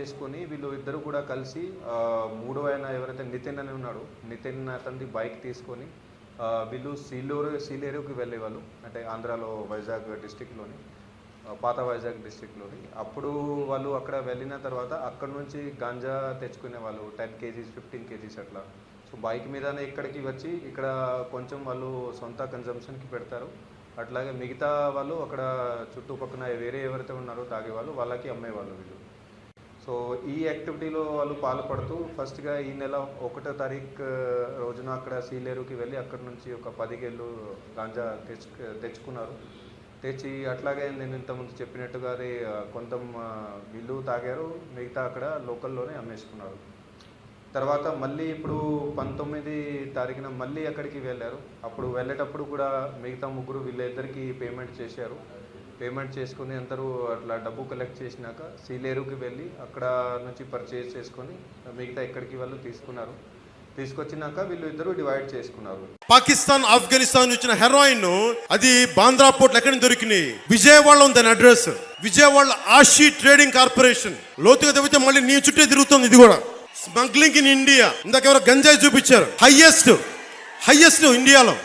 చేసుకొని వీళ్ళు ఇద్దరు కూడా కలిసి మూడో ఆయన ఎవరైతే నితిన్ అని ఉన్నాడు నితిన్ అతనిది బైక్ తీసుకొని వీళ్ళు సీలూరు సీలేరుకి వెళ్ళేవాళ్ళు. అంటే ఆంధ్రాలో వైజాగ్ డిస్టిక్లోని పాత వైజాగ్ డిస్టిక్లోని అప్పుడు వాళ్ళు అక్కడ వెళ్ళిన తర్వాత అక్కడ నుంచి గాంజా తెచ్చుకునే వాళ్ళు టెన్ కేజీస్ ఫిఫ్టీన్ కేజీస్ అట్లా. సో బైక్ మీదనే ఇక్కడికి వచ్చి ఇక్కడ కొంచెం వాళ్ళు సొంత కన్జంప్షన్కి పెడతారు. అట్లాగే మిగతా వాళ్ళు అక్కడ చుట్టుపక్కన వేరే ఎవరైతే ఉన్నారో తాగేవాళ్ళు వాళ్ళకి అమ్మేవాళ్ళు వీళ్ళు. సో ఈ యాక్టివిటీలో వాళ్ళు పాల్పడుతూ ఫస్ట్గా ఈ నెల ఒకటో తారీఖు రోజున అక్కడ సీలేరుకి వెళ్ళి అక్కడ నుంచి ఒక పదిగేళ్ళు గాంజా తెచ్చు తెచ్చుకున్నారు. తెచ్చి అట్లాగే నేను ఇంతకుముందు చెప్పినట్టుగా అది కొంత ఆ, వీళ్ళు తాగారు. మిగతా అక్కడ లోకల్లోనే అమ్మేసుకున్నారు. తర్వాత మళ్ళీ ఇప్పుడు పంతొమ్మిది తారీఖున మళ్ళీ అక్కడికి వెళ్ళారు. అప్పుడు వెళ్ళేటప్పుడు కూడా మిగతా ముగ్గురు వీళ్ళిద్దరికీ పేమెంట్ చేశారు. పేమెంట్ చేసుకుని అందరూ అట్లా డబ్బు కలెక్ట్ చేసినాక సీలేరుకి వెళ్ళి అక్కడ నుంచి పర్చేస్ చేసుకొని మిగతా ఇక్కడికి వాళ్ళు తీసుకున్నారు. తీసుకొచ్చినాక వీళ్ళు ఇద్దరు డివైడ్ చేసుకున్నారు. పాకిస్తాన్ ఆఫ్ఘనిస్తాన్ నుంచి వచ్చిన హెరాయిన్ అది బాంద్రా పోర్ట్ ఎక్కడ దొరికినాయి? విజయవాడలో ఉంది దాని address Vijayawada Ashi trading corporation లోతుగా తవ్వితే మళ్ళీ నీ చుట్టే తిరుగుతుంది ఇది కూడా. స్మగ్లింగ్ ఇన్ ఇండియా ఇందాక ఎవరో గంజాయి చూపించారు. హైయెస్ట్ హైయెస్ట్ ఇండియాలో